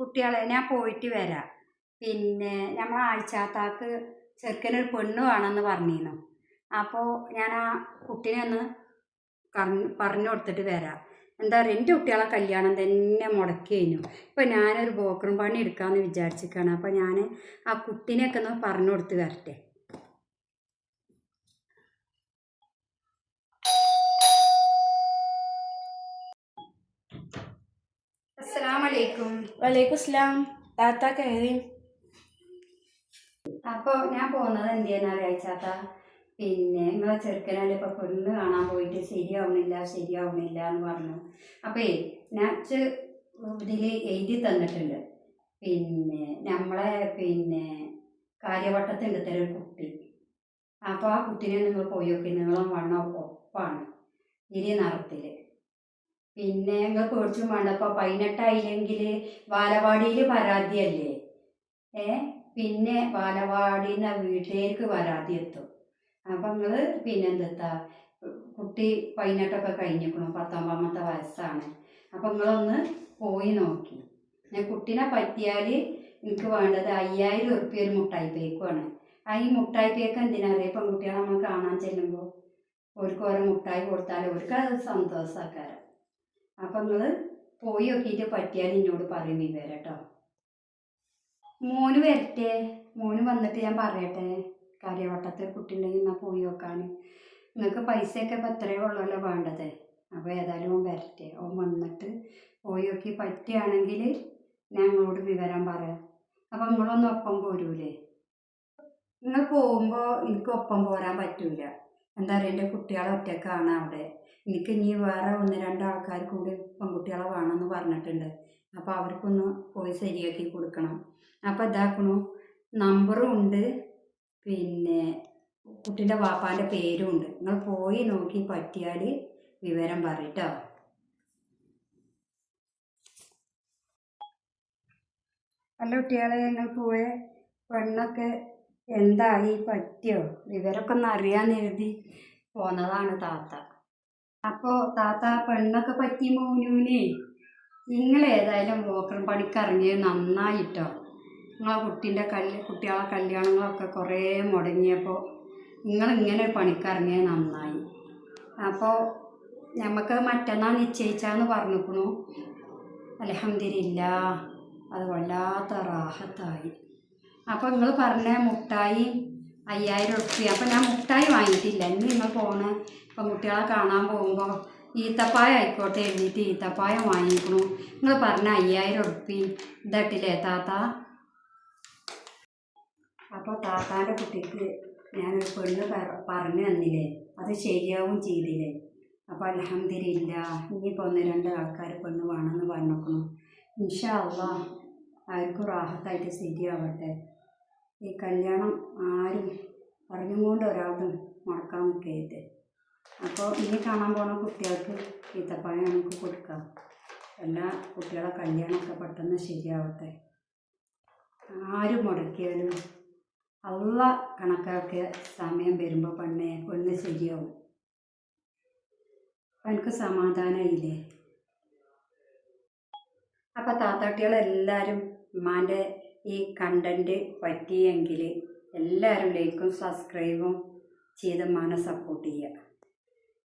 കുട്ടികളെ ഞാൻ പോയിട്ട് വരാം. പിന്നെ നമ്മൾ ആഴ്ചാത്താക്ക് ചെറുക്കനൊരു പെണ്ണ് വേണമെന്ന് പറഞ്ഞിരുന്നു. അപ്പോൾ ഞാൻ ആ കുട്ടീനെ ഒന്ന് പറഞ്ഞു കൊടുത്തിട്ട് വരാം. എന്താ പറയുക എന്റെ കുട്ടികളെ കല്യാണം തന്നെ മുടക്കി കഴിഞ്ഞു. ഇപ്പം ഞാനൊരു ബോക്കറും പണി എടുക്കാമെന്ന് വിചാരിച്ചിരിക്കുകയാണ് അപ്പോൾ ഞാൻ ആ കുട്ടീനെയൊക്കെ ഒന്ന് പറഞ്ഞു കൊടുത്ത് വരട്ടെ. അസ്സലാമലൈക്കും. വലൈക്കും സ്ലാം താത്ത കയറി അപ്പോൾ ഞാൻ പോകുന്നത് എന്തിനാ കഴിച്ചാത്ത പിന്നെ നിങ്ങളെ ചെറുക്കനാല് ഇപ്പോൾ പെണ്ണ് കാണാൻ പോയിട്ട് ശരിയാവുന്നില്ല ശരിയാവുന്നില്ല എന്ന് പറഞ്ഞു. അപ്പോൾ ഞാൻ ഇതിൽ എഴുതി തന്നിട്ടുണ്ട്. പിന്നെ നമ്മളെ പിന്നെ കാര്യവട്ടത്തിന്റെ തരം ഒരു കുട്ടി. അപ്പോൾ ആ കുട്ടീനെ നിങ്ങൾ പോയി നോക്കി. നിങ്ങളും വണ്ണം ഒപ്പാണ്. ഇരി നിറത്തിൽ പിന്നെ നിങ്ങൾ പേടിച്ചും വേണ്ട. ഇപ്പോൾ പതിനെട്ടായില്ലെങ്കിൽ ബാലവാടിയിൽ പരാതിയല്ലേ? ഏ? പിന്നെ ബാലവാടിയിൽ നിന്ന് വീട്ടിലേക്ക് പരാതി എത്തും. അപ്പം നിങ്ങൾ പിന്നെന്താ കുട്ടി പതിനെട്ടൊക്കെ കഴിഞ്ഞിരിക്കണം പത്തൊമ്പതാമത്തെ വയസ്സാണ്. അപ്പം നിങ്ങളൊന്ന് പോയി നോക്കി. ഞാൻ കുട്ടീനെ പറ്റിയാൽ എനിക്ക് വേണ്ടത് അയ്യായിരം ഉറുപ്പ്യ ഒരു മുട്ടായി പേക്കുമാണ് ആ ഈ മുട്ടായി പേക്ക് എന്തിനാ? അറിയാം? പെൺകുട്ടികളെ നമ്മൾ കാണാൻ ചെല്ലുമ്പോൾ അവർക്ക് മുട്ടായി കൊടുത്താൽ അവർക്ക് അത് സന്തോഷക്കാരം. അപ്പം നിങ്ങൾ പോയി നോക്കിയിട്ട് പറ്റിയാൽ എന്നോട് പറയും വിവരം കേട്ടോ മോന് വരട്ടെ. മോന് വന്നിട്ട് ഞാൻ പറയട്ടെ. കാര്യവട്ടത്തെ കുട്ടി ഉണ്ടെങ്കിൽ എന്നാൽ പോയി നോക്കാൻ നിങ്ങൾക്ക് പൈസയൊക്കെ ഇപ്പം എത്രയോ ഉള്ളല്ലോ വേണ്ടത്. അപ്പോൾ ഏതായാലും ഓൻ വരട്ടെ. ഓൻ വന്നിട്ട് പോയി നോക്കി പറ്റുകയാണെങ്കിൽ ഞങ്ങളോട് വിവരം പറയാം. അപ്പം നിങ്ങളൊന്നും ഒപ്പം പോരൂലേ? നിങ്ങൾ പോകുമ്പോൾ എനിക്ക് ഒപ്പം പോരാൻ പറ്റൂല. എന്താ പറയുക എന്റെ കുട്ടികളെ ഒറ്റക്കാണ് അവിടെ. എനിക്ക് ഇനി വേറെ ഒന്ന് രണ്ട് ആൾക്കാർ കൂടി പെൺകുട്ടികളെ വേണമെന്ന് പറഞ്ഞിട്ടുണ്ട്. അപ്പോൾ അവർക്കൊന്ന് പോയി ശരിയാക്കി കൊടുക്കണം. അപ്പോൾ ഇതാക്കണു. നമ്പറും ഉണ്ട്. പിന്നെ കുട്ടീന്റെ വാപ്പാന്റെ പേരും ഉണ്ട്. നിങ്ങൾ പോയി നോക്കി പറ്റിയാൽ വിവരം പറയട്ടോ അല്ല കുട്ടികളെ ഞങ്ങൾ പോയ പെണ്ണൊക്കെ എന്തായി പറ്റിയോ? വിവരമൊക്കെ ഒന്ന് അറിയാന്ന് എഴുതി പോന്നതാണ് താത്ത. അപ്പോൾ താത്ത പെണ്ണൊക്കെ പറ്റി മോനൂനെ നിങ്ങൾ ഏതായാലും വോക്കർ പണിക്കിറങ്ങിയത് നന്നായിട്ടോ? നിങ്ങളെ കുട്ടീന്റെ കല്ല് കുട്ടികളെ കല്യാണങ്ങളൊക്കെ കുറേ മുടങ്ങിയപ്പോൾ നിങ്ങളിങ്ങനെ പണിക്കിറങ്ങിയത് നന്നായി. അപ്പോൾ നമുക്ക് മറ്റന്നാൾ നിശ്ചയിച്ചാന്ന് പറഞ്ഞിക്കണു. അലഹമില്ല അത് വല്ലാത്ത റാഹത്തായി. അപ്പോൾ നിങ്ങൾ പറഞ്ഞ മുട്ടായി അയ്യായിരം ഉറുപ്പ്യ. അപ്പോൾ ഞാൻ മുട്ടായി വാങ്ങിയിട്ടില്ല. ഇന്ന് നിങ്ങൾ പോണ. കുട്ടികളെ കാണാൻ പോകുമ്പോൾ ഈത്തപ്പായ ആയിക്കോട്ടെ എഴുതിയിട്ട് ഈത്തപ്പായ വാങ്ങിക്കണു. നിങ്ങൾ പറഞ്ഞ അയ്യായിരം ഉറുപ്പ്യ ഇതട്ടില്ലേ താത്ത? അപ്പോൾ താത്താന്റെ കുട്ടിക്ക് ഞാനൊരു പെണ്ണ് പറഞ്ഞു തന്നില്ലേ? അത് ശരിയാവും ചെയ്തില്ലേ? അപ്പോൾ അലഹമ്മദില്ല ഇനിയിപ്പോൾ ഒന്ന് രണ്ട് ആൾക്കാർ പെണ്ണ് വേണമെന്ന് പറഞ്ഞേക്കണം. ഇൻഷാ അള്ളാഹ് ആർക്കും റാഹത്തായിട്ട് ശരിയാവട്ടെ. ഈ കല്യാണം ആരും പറഞ്ഞും കൊണ്ട് ഒരാളും മുടക്കാൻ നിൽക്കരുത്. അപ്പോൾ ഇനി കാണാൻ പോണ കുട്ടികൾക്ക് ഈത്തപ്പഴം നമുക്ക് കൊടുക്കാം. എല്ലാ കുട്ടികളെ കല്യാണമൊക്കെ പെട്ടെന്ന് ശരിയാവട്ടെ. ആരും മുടക്കിയാലും അള്ള കണക്കാക്കിയ സമയം വരുമ്പോൾ പെണ്ണെ പെണ്ണ് ശരിയാവും. എനിക്ക് സമാധാനമായില്ലേ? അപ്പം താത്താട്ടികളെല്ലാവരും ഉമ്മാന്റെ ഈ കണ്ടന്റ് പറ്റിയെങ്കിൽ എല്ലാവരും ലൈക്കും സബ്സ്ക്രൈബും ചെയ്ത് മാന സപ്പോർട്ട് ചെയ്യുക.